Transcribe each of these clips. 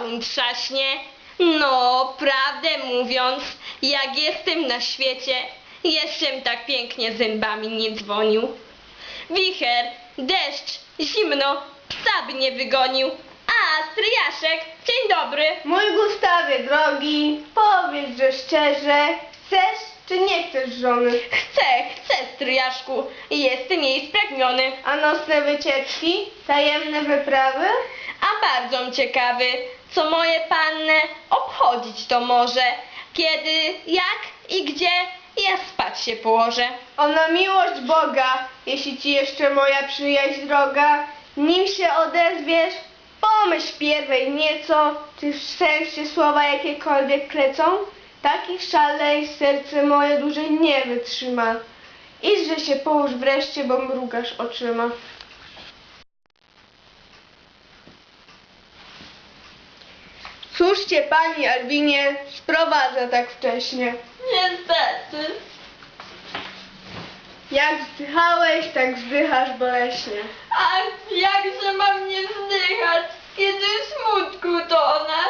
Piorun trzaśnie. No, prawdę mówiąc, jak jestem na świecie, jeszcze tak pięknie zębami nie dzwonił. Wicher, deszcz, zimno, psa by nie wygonił. A, stryjaszek, dzień dobry. Mój Gustawie drogi, powiedz, że szczerze, chcesz czy nie chcesz żony? Chcę, chcę, stryjaszku, jestem jej spragniony. A nocne wycieczki, tajemne wyprawy? A bardzo ciekawy, co moje panny obchodzić to może, kiedy, jak i gdzie ja spać się położę. Ona miłość Boga, jeśli ci jeszcze moja przyjaźń droga, nim się odezwiesz, pomyśl pierwej nieco, czy w sercu słowa jakiekolwiek klecą? Takich szalej serce moje dłużej nie wytrzyma. Idźże się połóż wreszcie, bo mrugasz oczyma. Cóż cię pani Albinie sprowadza tak wcześnie? Niestety. Jak wzdychałeś, tak wzdychasz boleśnie. Ach, jakże mam nie wzdychać, kiedy smutku tonę,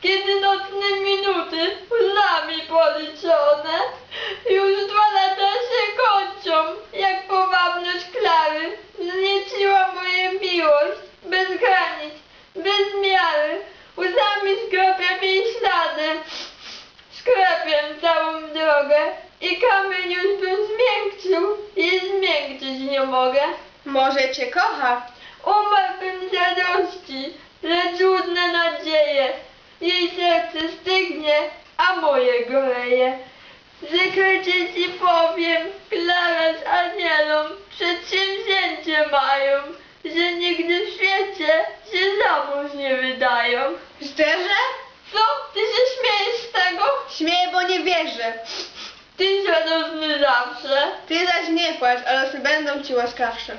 kiedy nocne minuty łzami policzone, już dwa lata się kończą, jak powabność Klary, znieciła moje miłość, bez granic, bez miary, łzami skropię jej ślady, skropię całą drogę i kamień już bym zmiękczył i zmiękczyć nie mogę. Może cię kocha? Umarłbym z radości, lecz łudne nadzieje. Jej serce stygnie, a moje goleje. Zakrycie ci powiem, Klara z Anielą przedsięwzięcie mają, że nigdy w świecie się za mąż nie wydają. Szczerze? Co? Ty się śmiejesz z tego? Śmieję, bo nie wierzę. Ty radosny zawsze. Ty zaś nie płacz, a losy będą ci łaskawsze.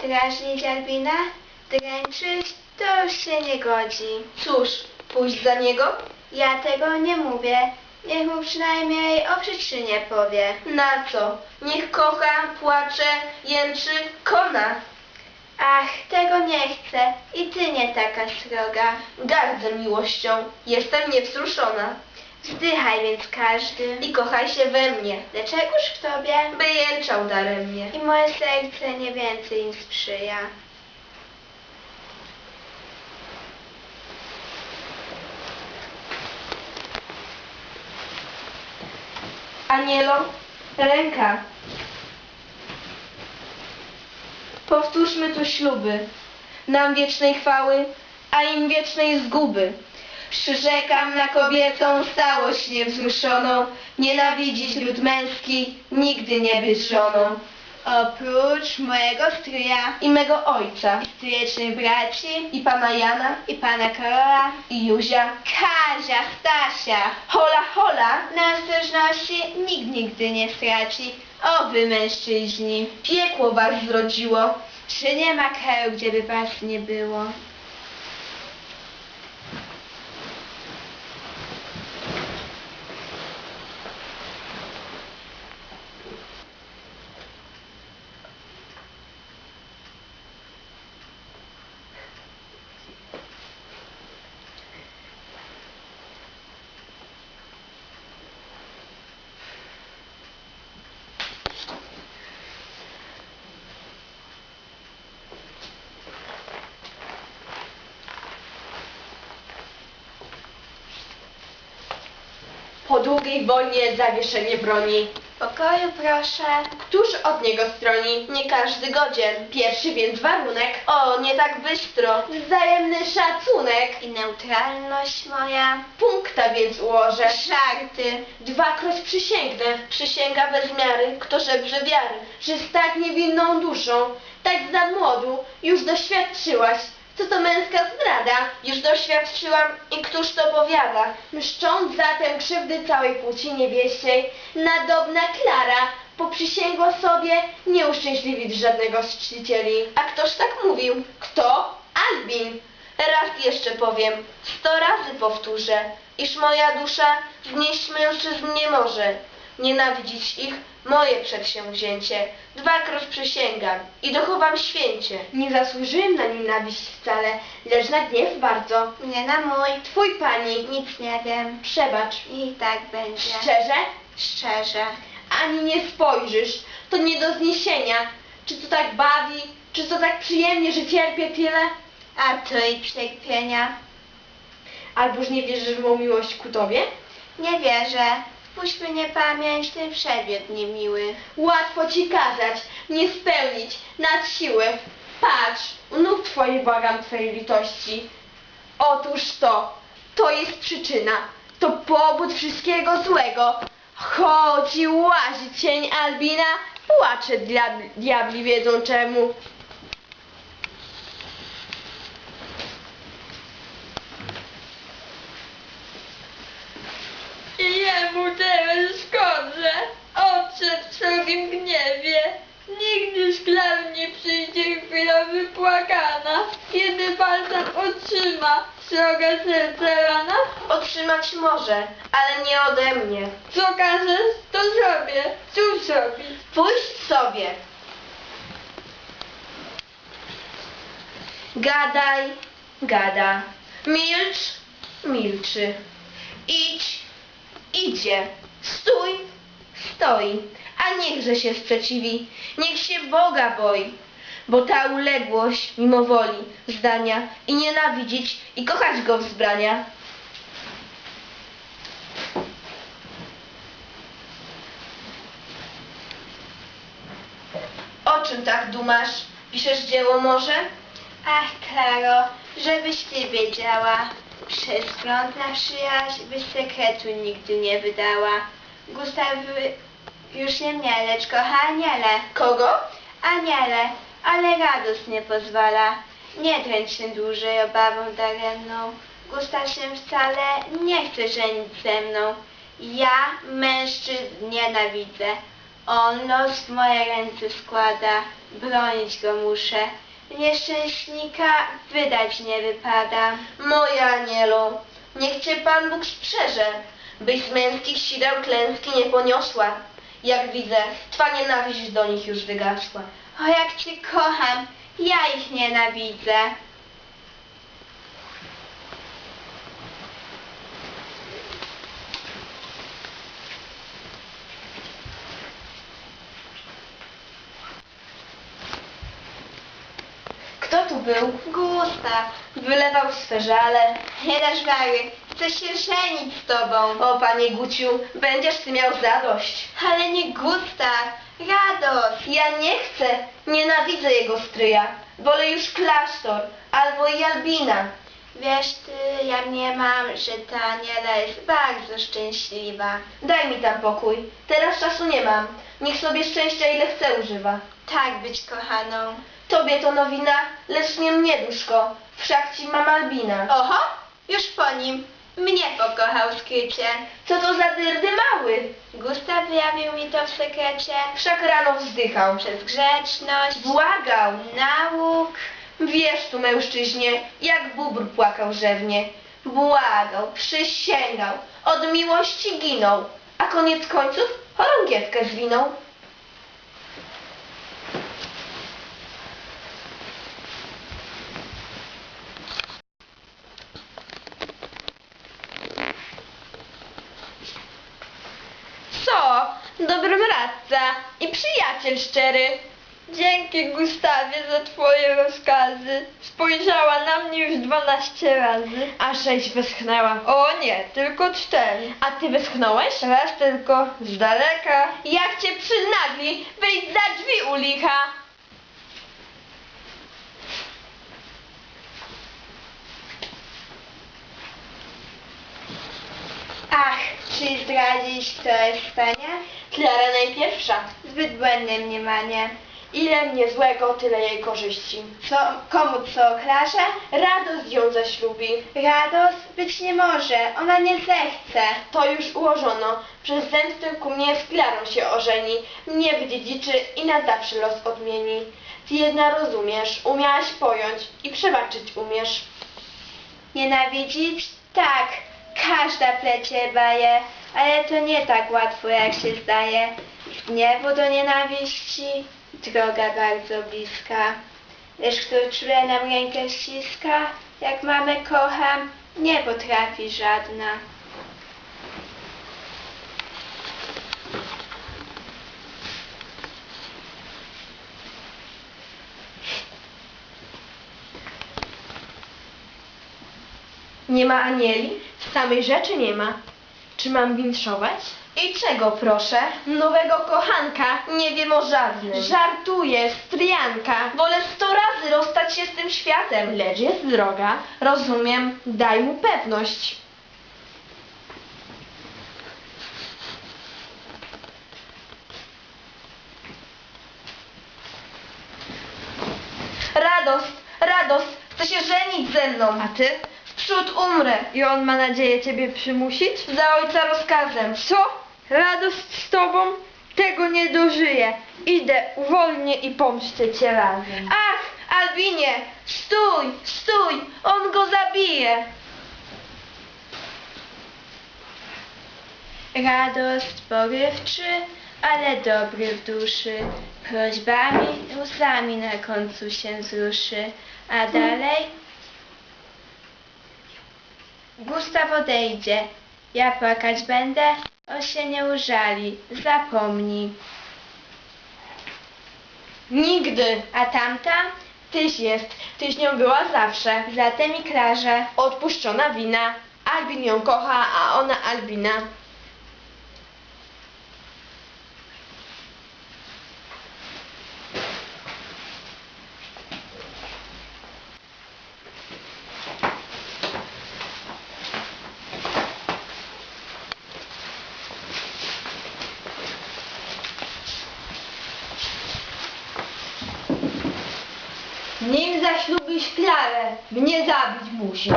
Drażnić Albina? Dręczyć? To się nie godzi. Cóż, pójść za niego? Ja tego nie mówię. Niech mu przynajmniej o przyczynie powie. Na co? Niech kocha, płacze, jęczy, kona. Ach, tego nie chcę. I ty nie taka sroga. Gardzę miłością, jestem niewzruszona. Wzdychaj więc każdy. I kochaj się we mnie, Dlaczegoż w tobie? by jęczał daremnie. I moje serce nie więcej im sprzyja. Anielo, ręka. Powtórzmy tu śluby, nam wiecznej chwały, a im wiecznej zguby. Przyrzekam na kobietą stałość niewzruszoną, nienawidzić lud męski, nigdy nie być żoną. Oprócz mojego stryja I mego ojca, stryjecznych braci i pana Jana, i pana Karola, i Józia. Kazia, Stasia, Hola, hola, na ostrożności nikt nigdy nie straci. O wy mężczyźni, piekło was zrodziło. czy nie ma kraju, gdzie by was nie było? Po długiej wojnie zawieszenie broni. Pokoju proszę. Któż od niego stroni? Nie każdy godzien. Pierwszy więc warunek. O, nie tak bystro. Wzajemny szacunek. I neutralność moja. Punkta więc ułożę. Żarty. Dwakroć przysięgnę. Przysięga bez miary. Kto żebrze wiary. Że z tak niewinną duszą, tak za młodu, już doświadczyłaś. Co to męska zdrada? Już doświadczyłam i któż to powiada? Mszcząc zatem krzywdy całej płci niewieściej, nadobna Klara Poprzysięgła sobie nie uszczęśliwić żadnego z czcicieli. A ktoż tak mówił? Kto? Albin. Raz jeszcze powiem, sto razy powtórzę, iż moja dusza znieść mężczyzn nie może. Nienawidzić ich moje przedsięwzięcie. Dwakroć przysięgam i dochowam święcie. Nie zasłużyłem na nienawiść wcale, lecz na gniew bardzo. Nie na mój. Twój pani, Nic nie wiem. przebacz. I tak będzie. Szczerze? Szczerze. Ani nie spojrzysz. To nie do zniesienia. Czy to tak bawi? Czy to tak przyjemnie, że cierpię tyle? A to i cierpienia. Alboż nie wierzysz w mą miłość ku tobie? Nie wierzę. Puść mnie pamięć, ten przedmiot niemiły. Łatwo ci kazać, nie spełnić, nad siły. Patrz, u nóg twoich błagam twojej litości. Otóż to, to jest przyczyna, to pobud wszystkiego złego. Chodzi, łazi cień Albina, płacze diabli wiedzą czemu. I jemu teraz szkodzę. Odszedł w srogim gniewie. Nigdy szklan nie przyjdzie chwila wypłakana. Kiedy palcem otrzyma sroga serce rana. Otrzymać może, ale nie ode mnie. Co każesz, to zrobię. Cóż robić? Pójść sobie. Gadaj, gada. Milcz, milczy. Idź, idzie. Stój, stoi. A niechże się sprzeciwi, niech się Boga boi. Bo ta uległość mimo woli, zdania i nienawidzić i kochać Go wzbrania. O czym tak dumasz? Piszesz dzieło może? Ach, Klaro, żebyś ty wiedziała. Przez wzgląd na przyjaźń byś sekretu nigdy nie wydała. Gustaw y, już nie mnie, lecz kocha aniele. Kogo? Aniele, ale radość nie pozwala. Nie dręcz się dłużej obawą daremną. Gustaw się wcale nie chce żenić ze mną. Ja mężczyzn nienawidzę. On los w moje ręce składa. Bronić go muszę. Nieszczęśnika wydać nie wypada. Moja anielu, niech cię Pan Bóg strzeże, byś z męskich sideł klęski nie poniosła. Jak widzę, twa nienawiść do nich już wygasła. O jak cię kocham, ja ich nienawidzę. Kto tu był? Gustaw, Wylewał swe żale. nie dasz chcę się żenić z tobą. O, panie Guciu, będziesz ty miał zadość. Ale nie Gustaw, radość. Ja nie chcę, nienawidzę jego stryja. Wolę już klasztor, albo i Albina. Wiesz ty, ja mniemam, że ta Aniela jest bardzo szczęśliwa. Daj mi tam pokój, teraz czasu nie mam. Niech sobie szczęścia ile chce używa. Tak być kochaną. Tobie to nowina, lecz nie mnie duszko, wszak ci mam Albina. Oho, już po nim. Mnie pokochał skrycie. Co to za dyrdy mały? Gustaw wyjawił mi to w sekrecie. Wszak rano wzdychał. Przez grzeczność, Błagał. nauk. Wiesz tu mężczyźnie, jak bóbr płakał rzewnie. Błagał, przysięgał, od miłości ginął, a koniec końców chorągiewkę zwinął. Co? Dobrym radca i przyjaciel szczery. Dzięki Gustawie za twoje rozkazy. Spojrzała na mnie już dwanaście razy. A sześć wyschnęła. O nie, tylko cztery. A ty wyschnąłeś? Raz tylko, z daleka. Jak cię przynagli, wyjdź za drzwi u licha. Ach, czy zdradzić, kto jest w stanie? Klara najpierwsza. Zbyt błędne mniemanie. Ile mnie złego, tyle jej korzyści. Co, komu co, Klarze? Radość ją zaślubi. Rados być nie może, ona nie zechce. To już ułożono. Przez zemstę ku mnie z Klarą się ożeni. Mnie wydziedziczy i na zawsze los odmieni. Ty jedna rozumiesz, umiałaś pojąć i przebaczyć umiesz. Nienawidzić? Tak, każda plecie baje, ale to nie tak łatwo jak się zdaje. Z gniewu do nienawiści droga bardzo bliska. Lecz kto czule nam rękę ściska, jak mamy kocham, nie potrafi żadna. Nie ma anieli? Samej rzeczy nie ma. Czy mam winszować? I czego proszę? Nowego kochanka. Nie wiem o żadnym. Żartuję, stryjanka. Wolę sto razy rozstać się z tym światem. Lecz jest droga. Rozumiem. Daj mu pewność. Radość, radość, chce się żenić ze mną. A ty? Wprzód umrę. I on ma nadzieję ciebie przymusić? Za ojca rozkazem. Co? Radość z tobą? Tego nie dożyję. Idę, uwolnię i pomszczę cię razem. Ach, Albinie, stój, stój, on go zabije. Radość porywczy, ale dobry w duszy. Prośbami, łzami na końcu się wzruszy. A dalej? Gustaw odejdzie. Ja płakać będę, o się nie użali. Zapomnij. Nigdy. A tamta? Tyś jest. Tyś nią była zawsze. Zatem i Klarze. Odpuszczona wina. Albin ją kocha, a ona Albina. Nim zaślubisz Klarę, mnie zabić musisz.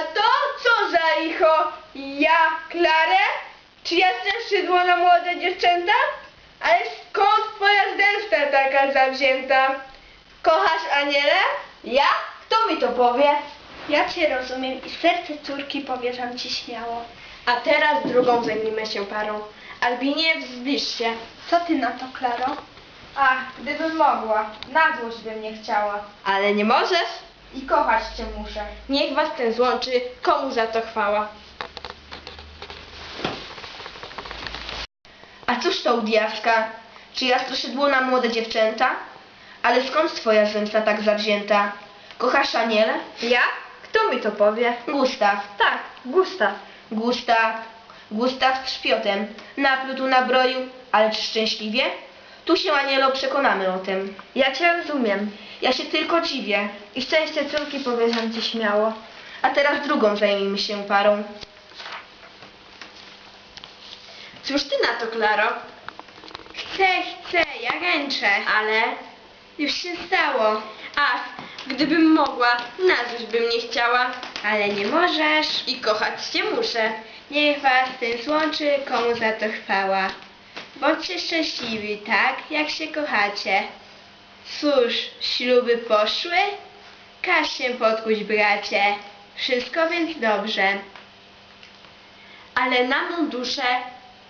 A to co za licho? Ja, Klarę? Czy jestem szydło na młode dziewczęta? Ale skąd twoja zemsta taka zawzięta? Kochasz Anielę? Ja? Kto mi to powie? Ja cię rozumiem i serce córki powierzam ci śmiało. A teraz drugą zajmijmy się parą. Albinie, zbliż się. Co ty na to, Klaro? Ach, gdybym mogła, na złość bym nie chciała. Ale nie możesz? I kochać cię muszę. Niech was ten złączy, komu za to chwała. A cóż to u diaska? Czy ja straszydło na młode dziewczęta? Ale skąd twoja zemsta tak zawzięta? Kochasz Anielę? Ja? Kto mi to powie? Gustaw. Tak, Gustaw. Gustaw. Gustaw z szpiotem. Napluł nabroił, ale czy szczęśliwie? Tu się Anielo przekonamy o tym. Ja cię rozumiem. Ja się tylko dziwię. I szczęście córki powierzam ci śmiało. A teraz drugą zajmijmy się parą. Cóż ty na to, Klaro? Chcę, chcę, ja ręczę. Ale... Już się stało. Ach, gdybym mogła, na coś bym nie chciała. Ale nie możesz. I kochać cię muszę. Niech was ten złączy, komu za to chwała. Bądźcie szczęśliwi, tak jak się kochacie. Cóż, śluby poszły? Każ się podkuć, bracie. Wszystko więc dobrze. Ale na mą duszę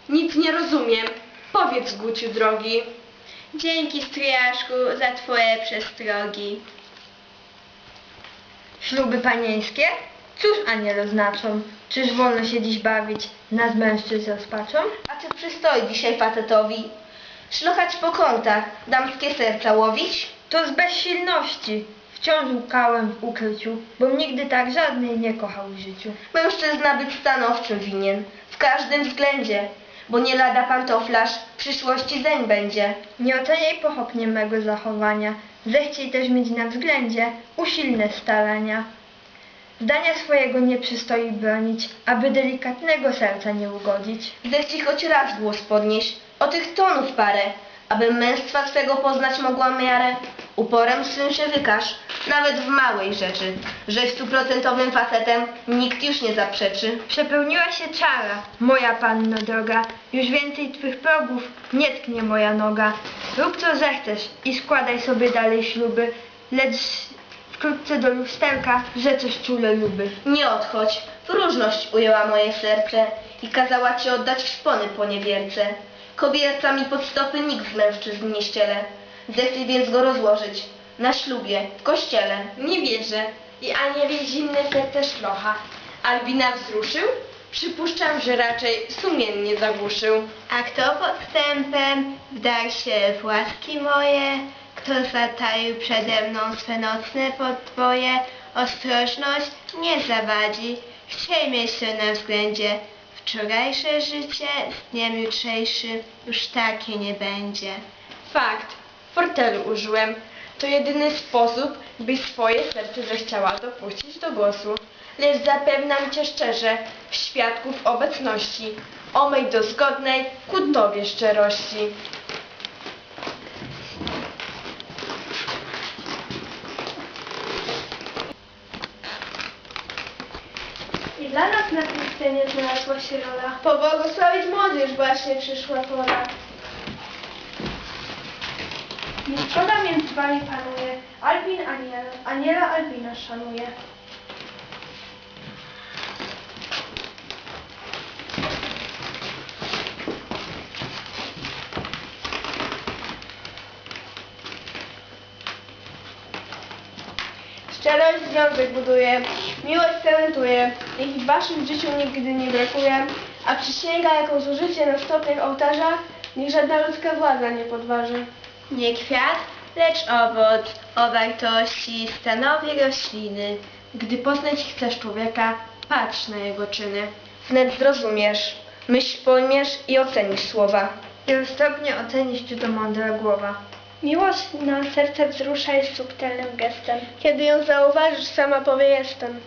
nic nie rozumiem. Powiedz, Guciu drogi. Dzięki, stryjaszku, za twoje przestrogi. Śluby panieńskie? Cóż aniele znaczą? Czyż wolno się dziś bawić nas mężczyzn rozpaczą? A czy przystoi dzisiaj facetowi? Szlochać po kątach, damskie serca łowić? To z bezsilności. Wciąż łukałem w ukryciu, bo nigdy tak żadnej nie kochał w życiu. Mężczyzna być stanowczym winien, w każdym względzie, bo nie lada pantoflarz w przyszłości zeń będzie. Nie oceniaj pochopnie mego zachowania, zechciej też mieć na względzie usilne starania. Zdania swojego nie przystoi bronić, aby delikatnego serca nie ugodzić. Zechci choć raz głos podnieść, o tych tonów parę, Abym męstwa swego poznać mogła miarę, uporem swym się wykaż, nawet w małej rzeczy, że stuprocentowym facetem nikt już nie zaprzeczy. Przepełniła się czara, moja panno droga. Już więcej twych progów nie tknie moja noga. Rób co zechcesz i składaj sobie dalej śluby, lecz wkrótce do lusterka, coś czule luby. Nie odchodź, próżność ujęła moje serce i kazała ci oddać w szpony po niewierce. Kobierca mi pod stopy nikt z mężczyzn nie ściele. Zechciej więc go rozłożyć na ślubie, w kościele. Nie wierzę i anieli zimne serce szlocha. Albina wzruszył? Przypuszczam, że raczej sumiennie zagłuszył. A kto podstępem wdarł się w łaski moje? Kto zataił przede mną swe nocne podwoje? Ostrożność nie zawadzi, chciej mieć to na względzie. Wczorajsze życie z dniem jutrzejszym już takie nie będzie. Fakt, fortelu użyłem. To jedyny sposób, byś swoje serce zechciała dopuścić do głosu. Lecz zapewniam cię szczerze, w świadków obecności, o mej dozgodnej ku tobie szczerości. I dla nas na tej scenie znalazła się rola. Pobłogosławić młodzież właśnie przyszła pora. Niezgoda między wami panuje. Albin Aniela, Aniela Albina szanuje. Szczerość związek buduje, miłość cementuje, niech w waszym życiu nigdy nie brakuje, a przysięga, jaką złożycie na stopniach ołtarza, niech żadna ludzka władza nie podważy. Nie kwiat, lecz owoc o wartości stanowi rośliny. Gdy poznać chcesz człowieka, patrz na jego czyny. Wnet zrozumiesz, myśl pojmiesz i ocenisz słowa. I roztropnie ocenisz, czy to mądra głowa. Miłość na serce wzrusza jest subtelnym gestem. Kiedy ją zauważysz, sama powie jestem.